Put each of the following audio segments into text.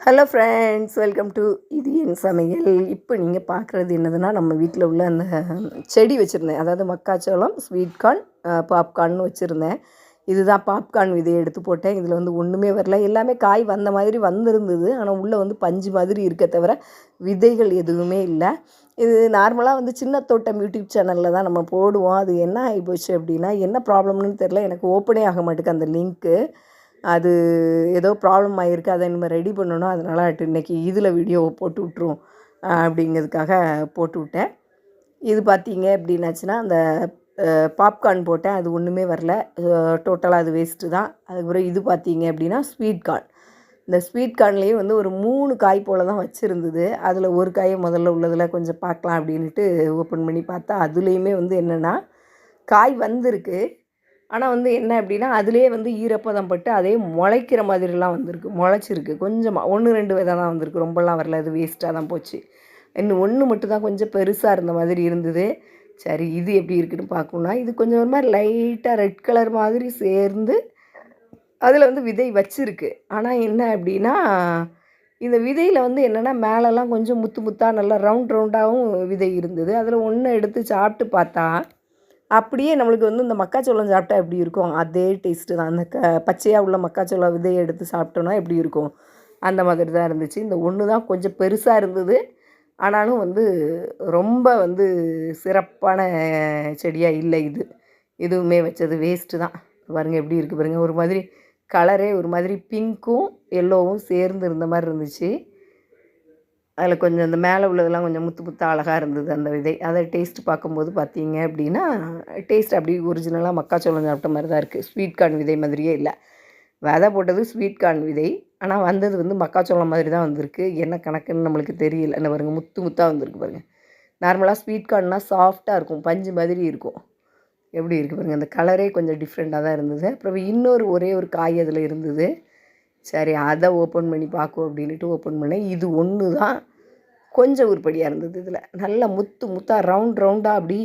Hello friends welcome to இது என் சமையல். இப்போ நீங்கள் பார்க்குறது என்னதுன்னா நம்ம வீட்டில் உள்ள அந்த செடி வச்சுருந்தேன். அதாவது மக்காச்சோளம் ஸ்வீட் கார்ன் பாப்கார்ன்னு வச்சுருந்தேன். இதுதான் பாப்கார்ன் விதையை எடுத்து போட்டேன். இதில் வந்து ஒன்றுமே வரல. எல்லாமே காய் வந்த மாதிரி வந்திருந்தது. ஆனால் உள்ளே வந்து பஞ்சு மாதிரி இருக்க தவிர விதைகள் எதுவுமே இல்லை. இது நார்மலாக வந்து சின்ன தோட்டம் யூடியூப் சேனலில் தான் நம்ம போடுவோம். அது என்ன ஆகிப்போச்சு அப்படின்னா என்ன ப்ராப்ளம்னு தெரில எனக்கு ஓப்பனே ஆக மாட்டேங்குது அந்த லிங்க்கு அது ஏதோ ப்ராப்ளம் ஆகிருக்கு அதை நம்ம ரெடி பண்ணணும். அதனால் இன்னைக்கு இதில் வீடியோவை போட்டு விட்ருவோம் அப்படிங்கிறதுக்காக போட்டு விட்டேன். இது பார்த்தீங்க அப்படின்னாச்சுன்னா அந்த பாப்கார்ன் போட்டேன். அது ஒன்றுமே வரல. டோட்டலாக அது வேஸ்ட்டு தான். அதுக்கப்புறம் இது பார்த்தீங்க அப்படின்னா ஸ்வீட் கார்ன் இந்த ஸ்வீட் கார்ன்லேயும் வந்து ஒரு மூணு காய் போல் தான் வச்சுருந்தது. அதில் ஒரு காயை முதல்ல உள்ளதில் கொஞ்சம் பார்க்கலாம் அப்படின்ட்டு ஓப்பன் பண்ணி பார்த்தா அதுலேயுமே வந்து என்னென்னா காய் வந்திருக்கு. ஆனால் வந்து என்ன அப்படின்னா அதுலேயே வந்து ஈரப்பதம் பட்டு அதே முளைக்கிற மாதிரிலாம் வந்திருக்கு முளைச்சிருக்கு. கொஞ்சமாக ஒன்று ரெண்டு விதை தான் வந்திருக்கு. ரொம்பலாம் வரல அது வேஸ்ட்டாக தான் போச்சு. இன்னும் ஒன்று மட்டும் தான் கொஞ்சம் பெருசாக இருந்த மாதிரி இருந்தது. சரி இது எப்படி இருக்குன்னு பார்க்கணுன்னா இது கொஞ்சம் ஒரு மாதிரி லைட்டாக ரெட் கலர் மாதிரி சேர்ந்து அதில் வந்து விதை வச்சிருக்கு. ஆனால் என்ன அப்படின்னா இந்த விதையில் வந்து என்னென்னா மேலெல்லாம் கொஞ்சம் முத்து முத்தாக நல்லா ரவுண்ட் ரவுண்டாகவும் விதை இருந்தது. அதில் ஒன்று எடுத்து சாப்பிட்டு பார்த்தா அப்படியே நம்மளுக்கு வந்து இந்த மக்காச்சோளம் சாப்பிட்டா எப்படி இருக்கும்? அதே டேஸ்ட்டு தான். அந்த க பச்சையாக உள்ள மக்காச்சோளம் விதையை எடுத்து சாப்பிட்டோன்னா எப்படி இருக்கும்? அந்த மாதிரி தான் இருந்துச்சு. இந்த ஒன்று தான் கொஞ்சம் பெருசாக இருந்தது. ஆனாலும் வந்து ரொம்ப வந்து சிறப்பான செடியாக இல்லை இது. இதுவுமே வச்சது வேஸ்ட்டு தான். பாருங்கள் எப்படி இருக்குது பாருங்கள் ஒரு மாதிரி கலரே ஒரு மாதிரி பிங்க்கும் எல்லோவும் சேர்ந்து இருந்த மாதிரி இருந்துச்சு. அதில் கொஞ்சம் அந்த மேலே உள்ளதெல்லாம் கொஞ்சம் முத்து முத்தாக அழகாக இருந்தது அந்த விதை. அதை டேஸ்ட் பார்க்கும்போது பார்த்தீங்க அப்படின்னா டேஸ்ட் அப்படியே ஒரிஜினலாக மக்காச்சோளம் சாப்பிட்ட மாதிரி தான் இருக்குது ஸ்வீட் கார்ன் விதை மாதிரியே இல்லை. விதை போட்டது ஸ்வீட் கார்ன் விதை. ஆனால் வந்தது வந்து மக்காச்சோளம் மாதிரி தான் வந்திருக்கு. என்ன கணக்குன்னு நம்மளுக்கு தெரியல. என்ன பாருங்கள் முத்து முத்தாக வந்திருக்கு பாருங்கள் நார்மலாக ஸ்வீட் கார்ன்னால் சாஃப்டாக இருக்கும். பஞ்சு மாதிரி இருக்கும். எப்படி இருக்குது பாருங்கள் அந்த கலரே கொஞ்சம் டிஃப்ரெண்ட்டாக தான் இருந்தது. அப்புறம் இன்னொரு ஒரே ஒரு காய் அதில் இருந்தது. சரி அதை ஓப்பன் பண்ணி பார்க்கும் அப்படின்ட்டு ஓப்பன் பண்ணேன். இது ஒன்று தான் கொஞ்சம் உருப்படியாக இருந்தது இதில். நல்ல முத்து முத்தாக ரவுண்ட் ரவுண்டாக அப்படி.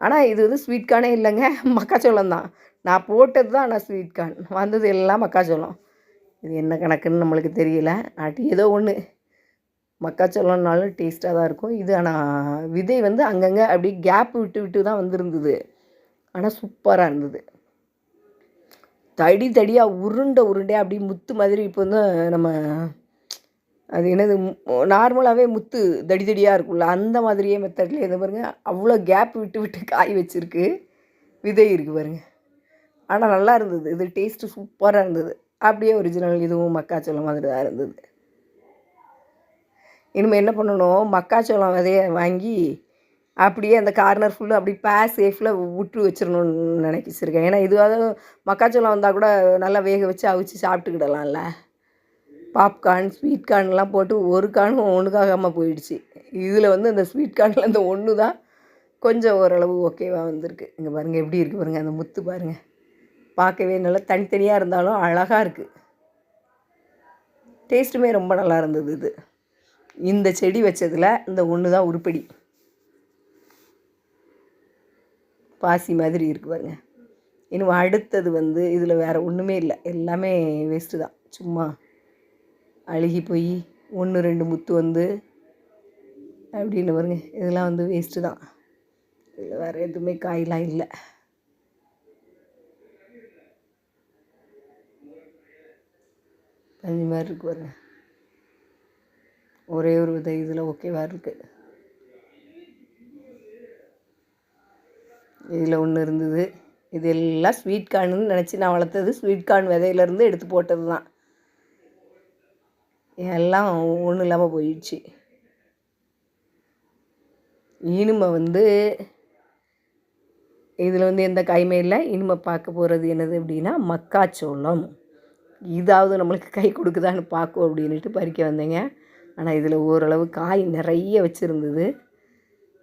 ஆனால் இது வந்து ஸ்வீட் கார்னே இல்லைங்க. மக்காச்சோளம் தான். நான் போட்டது தான் ஆனால் ஸ்வீட் கார்ன் வந்தது எல்லாம் மக்காச்சோளம். இது என்ன கணக்குன்னு நம்மளுக்கு தெரியல. ஆட்டி ஏதோ ஒன்று மக்காச்சோளம்னாலும் டேஸ்ட்டாக தான் இருக்கும். இது ஆனால் விதை வந்து அங்கங்கே அப்படி கேப் விட்டு விட்டு தான் வந்திருந்தது. ஆனால் சூப்பராக இருந்தது. தடி தடியாக உருண்டை உருண்டையாக அப்படி முத்து மாதிரி இப்போ வந்து நம்ம அது என்னது நார்மலாகவே முத்து தடி தடியாக இருக்கும்ல அந்த மாதிரியே மெத்தட்லேயே இதை பாருங்கள் அவ்வளோ கேப் விட்டு விட்டு காய் வச்சுருக்கு விதை இருக்குது பாருங்கள் ஆனால் நல்லா இருந்தது இது டேஸ்ட்டு சூப்பராக இருந்தது. அப்படியே ஒரிஜினல் இதுவும் மக்காச்சோளம் மாதிரி தான் இருந்தது. இனிமேல் என்ன பண்ணணும் மக்காச்சோளம் விதையை வாங்கி அப்படியே அந்த கார்னர் ஃபுல்லாக அப்படி பே சேஃபில் விட்டு வச்சிடணும்னு நினைக்கிச்சிருக்கேன் ஏன்னா இதுவாக மக்காச்சோளம் வந்தால் கூட நல்லா வேக வச்சு அவிச்சு சாப்பிட்டுக்கிடலாம்ல. பாப்கார்ன் ஸ்வீட் கார்ன்லாம் போட்டு ஒரு கார்னும் ஒன்றுக்காகாமல் போயிடுச்சு. இதில் வந்து அந்த ஸ்வீட் கார்னில் அந்த ஒன்று தான் கொஞ்சம் ஓரளவு ஓகேவாக வந்திருக்கு. இங்கே பாருங்கள் எப்படி இருக்குது பாருங்கள் அந்த முத்து பாருங்கள் பார்க்கவே நல்லா தனித்தனியாக இருந்தாலும் அழகாக இருக்குது டேஸ்ட்டுமே ரொம்ப நல்லா இருந்தது இது. இந்த செடி வச்சதில் இந்த ஒன்று தான் உருப்படி. பாசி மாதிரி இருக்கு பாருங்க. இன்னும் அடுத்தது வந்து இதில் வேறு ஒன்றுமே இல்லை. எல்லாமே வேஸ்ட்டு தான். சும்மா அழுகி போய் ஒன்று ரெண்டு முத்து வந்து அப்படின்னு பாருங்க. இதெல்லாம் வந்து வேஸ்ட்டு தான். இதில் வேறு எதுவுமே காயெலாம் இல்லை. பஞ்சு மாதிரி இருக்கு பாருங்க. ஒரே ஒரு வித இதில் ஓகேவாக இருக்குது இதில் ஒன்று இருந்தது. இது எல்லாம் ஸ்வீட் கார்னுன்னு நினச்சி நான் வளர்த்தது ஸ்வீட் கார்ன் விதையிலேருந்து எடுத்து போட்டது தான். எல்லாம் ஒன்றும் இல்லாமல் போயிடுச்சு. இனிமை வந்து இதில் வந்து எந்த கைமே இல்லை. இனிமை பார்க்க போகிறது என்னது அப்படின்னா மக்காச்சோளம். இதாவது நம்மளுக்கு கை கொடுக்குதான்னு பார்க்கும் அப்படின்ட்டு பறிக்க வந்தேங்க. ஆனால் இதில் ஓரளவு காய் நிறைய வச்சுருந்தது.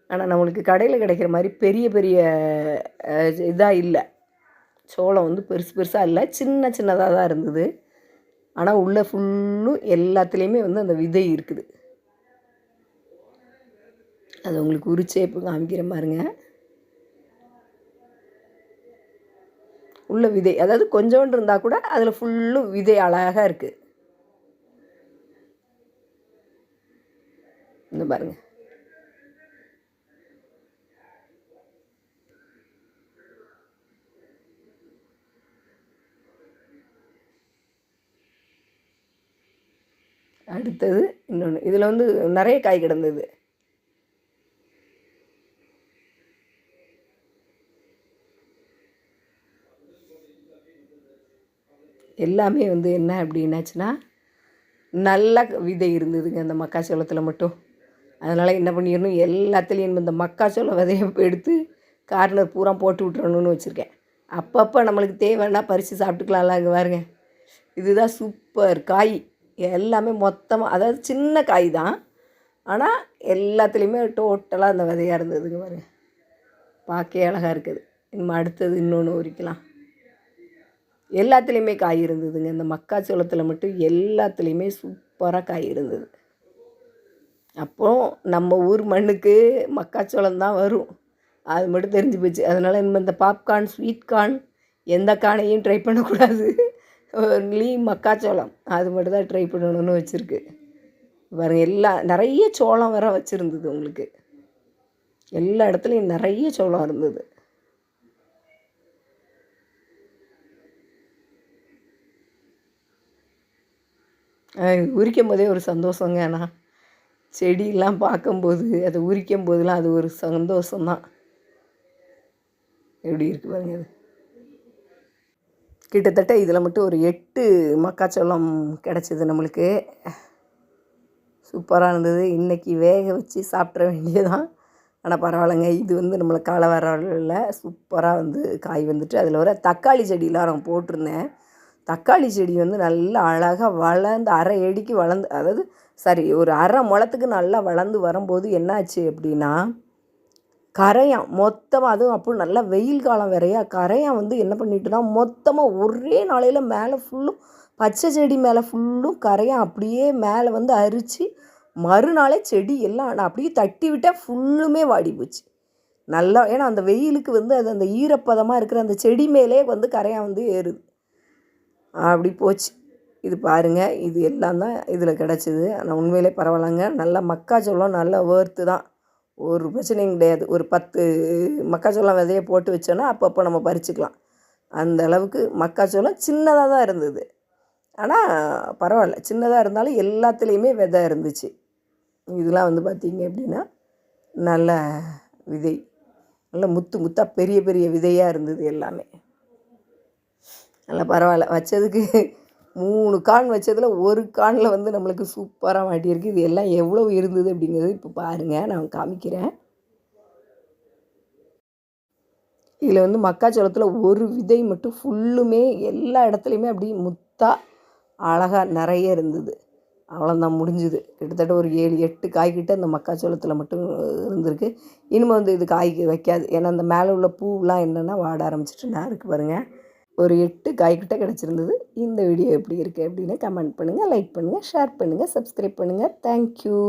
ஆனால் நம்மளுக்கு கடையில் கிடைக்கிற மாதிரி பெரிய பெரிய இதாக இல்லை. சோளம் வந்து பெருசு பெருசாக இல்லை. சின்ன சின்னதாக தான் இருந்தது. ஆனால் உள்ளே ஃபுல்லும் எல்லாத்துலேயுமே வந்து அந்த விதை இருக்குது. அது உங்களுக்கு உரிச்சே இப்போ காமிக்கிற பாருங்க. உள்ள விதை அதாவது கொஞ்சோண்டு இருந்தால் கூட அதில் ஃபுல்லும் விதை அழகாக இருக்குது இந்த பாருங்கள் அடுத்தது இன்னொன்று இதில் வந்து நிறைய காய் கிடந்தது. எல்லாமே வந்து என்ன அப்படின்னாச்சுன்னா நல்ல விதை இருந்ததுங்க அந்த மக்காச்சோளத்தில் மட்டும். அதனால் என்ன பண்ணிடணும் எல்லாத்துலேயும் இந்த மக்காச்சோளம் விதையை எடுத்து கார்னர் பூரா போட்டு விட்றணும்னு வச்சுருக்கேன். அப்பப்போ நம்மளுக்கு தேவைன்னா பறித்து சாப்பிட்டுக்கலாம்ல அங்கே பாருங்க. இதுதான் சூப்பர் காய். எல்லாமே மொத்தமாக அதாவது சின்ன காய் தான் ஆனால் எல்லாத்துலேயுமே டோட்டலாக அந்த விதையாக இருந்ததுங்க பாருங்க. பார்க்கவே அழகாக இருக்குது. இனிமேல் அடுத்தது இன்னொன்று உரிக்கலாம். எல்லாத்துலேயுமே காய் இருந்ததுங்க. இந்த மக்காச்சோளத்தில் மட்டும் எல்லாத்துலேயுமே சூப்பராக காய் இருந்தது. அப்போ நம்ம ஊர் மண்ணுக்கு மக்காச்சோளம் தான் வரும். அது மட்டும் தெரிஞ்சு போச்சு. அதனால் இனிமேல் இந்த பாப்கார்ன் ஸ்வீட் கார்ன் எந்த கார்னையும் ட்ரை பண்ணக்கூடாது. ஒன்லி மக்காச்சோளம். அது மட்டும் தான் ட்ரை பண்ணணும்னு வச்சுருக்கு. பாருங்க எல்லா நிறைய சோளம் வேற வச்சுருந்தது உங்களுக்கு. எல்லா இடத்துலையும் நிறைய சோளம் இருந்தது. உரிக்கும் போதே ஒரு சந்தோஷங்க ஆனால் செடியெல்லாம் பார்க்கும்போது அதை உரிக்கும் போதெல்லாம் அது ஒரு சந்தோஷம்தான். எப்படி இருக்கு பாருங்க அது. கிட்டத்தட்ட இதில் மட்டும் ஒரு எட்டு மக்காச்சோளம் கிடச்சிது நம்மளுக்கு. சூப்பராக இருந்தது. இன்றைக்கி வேக வச்சு சாப்பிட்ற வேண்டியதான் ஆனால் பரவாயில்லைங்க. இது வந்து நம்மளை காலை வரல சூப்பராக வந்து காய் வந்துட்டு அதில் வர தக்காளி செடியெலாம் நான் போட்டிருந்தேன். தக்காளி செடி வந்து நல்லா அழகாக வளர்ந்து அரை அடிக்கு வளர்ந்து அதாவது சாரி ஒரு அரை முளத்துக்கு நல்லா வளர்ந்து வரும்போது என்னாச்சு அப்படின்னா கரையான் மொத்தமாக அதுவும் அப்போ நல்லா வெயில் காலம் வேறையா? கரையான் வந்து என்ன பண்ணிட்டுனா மொத்தமாக ஒரே நாளையில் மேலே ஃபுல்லும் பச்சை செடி மேலே ஃபுல்லும் கரையான் அப்படியே மேலே வந்து அரித்து மறுநாளே செடி எல்லாம் நான் அப்படியே தட்டி விட்டால் ஃபுல்லுமே வாடி போச்சு. நல்லா ஏன்னா அந்த வெயிலுக்கு வந்து அது அந்த ஈரப்பதமாக இருக்கிற அந்த செடி மேலே வந்து கரையான் வந்து ஏறுது. அப்படி போச்சு. இது பாருங்கள் இது எல்லாம் தான் இதில் கிடச்சிது. ஆனால் உண்மையிலே பரவாயில்லங்க. நல்லா மக்காச்சோளம் நல்லா வேர்த்து தான். ஒரு பிரச்சனையும் கிடையாது. ஒரு பத்து மக்காச்சோளம் விதையை போட்டு வச்சோன்னா அப்பப்போ நம்ம பறிச்சுக்கலாம். அந்த அளவுக்கு மக்காச்சோளம் சின்னதாக தான் இருந்தது. ஆனால் பரவாயில்ல. சின்னதாக இருந்தாலும் எல்லாத்துலேயுமே விதை இருந்துச்சு. இதெல்லாம் வந்து பார்த்திங்க அப்படின்னா நல்ல விதை. நல்ல முத்து முத்தாக பெரிய பெரிய விதையாக இருந்தது எல்லாமே. நல்லா பரவாயில்ல. வச்சதுக்கு மூணு கான் வச்சதில் ஒரு கானில் வந்து நம்மளுக்கு சூப்பராக மாட்டியிருக்கு. இது எல்லாம் எவ்வளோ இருந்தது அப்படிங்கிறது இப்போ பாருங்கள் நான் காமிக்கிறேன். இதில் வந்து மக்காச்சோளத்தில் ஒரு விதை மட்டும் ஃபுல்லுமே எல்லா இடத்துலையுமே அப்படி முத்தாக அழகாக நிறைய இருந்தது. அவ்வளோதான் முடிஞ்சுது. கிட்டத்தட்ட ஒரு ஏழு எட்டு காய்கிட்ட அந்த மக்காச்சோளத்தில் மட்டும் இருந்திருக்கு. இனிமேல் வந்து இது காய்க்கு வைக்காது. ஏன்னா அந்த மேலே உள்ள பூவெலாம் என்னென்னா வாட ஆரம்பிச்சிட்டு நான் இருக்குது பாருங்கள் ஒரு எட்டு காய்கிட்ட கிடச்சிருந்தது. இந்த வீடியோ எப்படி இருக்குது அப்படின்னு கமெண்ட் பண்ணுங்கள் லைக் பண்ணுங்கள் ஷேர் பண்ணுங்கள் சப்ஸ்கிரைப் பண்ணுங்கள் தேங்க்யூ